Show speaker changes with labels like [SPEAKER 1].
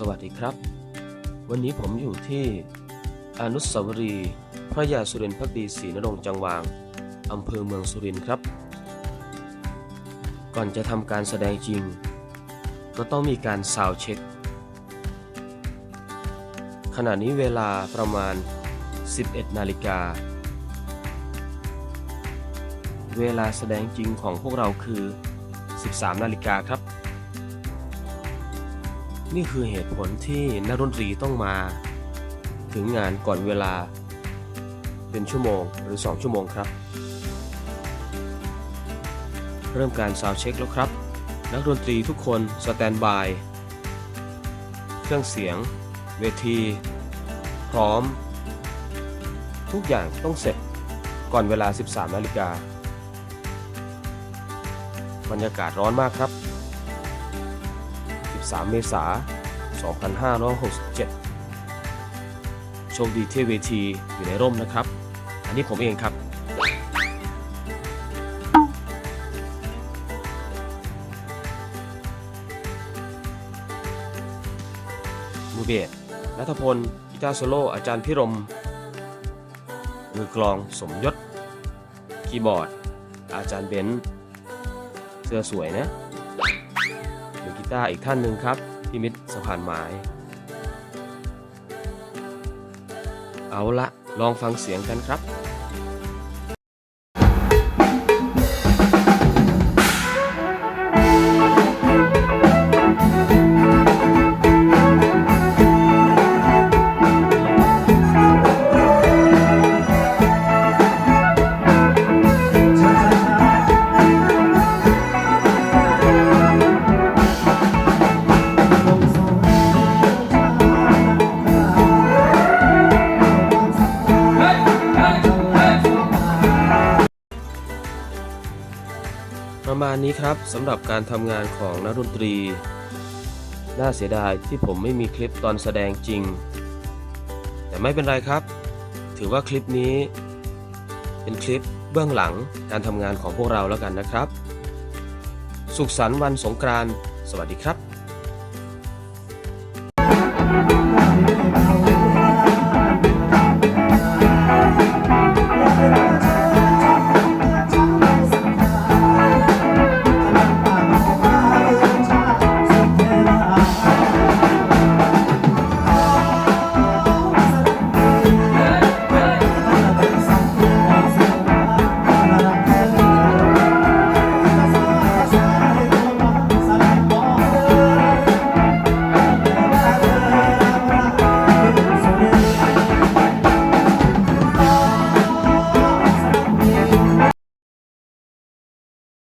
[SPEAKER 1] สวัสดีครับ วันนี้ผมอยู่ที่อนุสาวรีย์พระยาสุรินทร์พักดีศรีนรงจังหวางอำเภอเมืองสุรินทร์ครับ ก่อนจะทำการแสดงจริง ก็ต้องมีการซาวเช็ค ขณะนี้เวลาประมาณ 11 นาฬิกา เวลาแสดงจริงของพวกเราคือ 13 นาฬิกาครับ นี่คือเหตุผลที่นักดนตรีต้องมา ถึงงานก่อนเวลา เป็นชั่วโมงหรือ 2 ชั่วโมงครับ เริ่มการซาวเช็คแล้วครับ นักดนตรีทุกคนสแตนบาย เครื่องเสียง เวที พร้อม ทุกอย่างต้องเสร็จก่อนเวลา 13 นาฬิกาบรรยากาศร้อนมากครับ 13 เมษายน 2567 โชคดีที่เวทีอยู่ในร่มนะครับ อันนี้ผมเองครับ มือเบสนัทพลกีตาร์โซโล่อาจารย์พิรม มือกลองสมยศ คีย์บอร์ด อาจารย์เบนซ์เสื้อสวยนะ กีตาร์อีกท่านหนึ่งครับพี่มิตรสะพานไม้ เอาละลองฟังเสียงกันครับ ประมาณนี้ครับสำหรับการทำงานของนักดนตรี น่าเสียดายที่ผมไม่มีคลิปตอนแสดงจริง แต่ไม่เป็นไรครับ ถือว่าคลิปนี้ เป็นคลิปเบื้องหลังการทำงานของพวกเราแล้วกันนะครับ สุขสันต์วันสงกรานต์สวัสดีครับ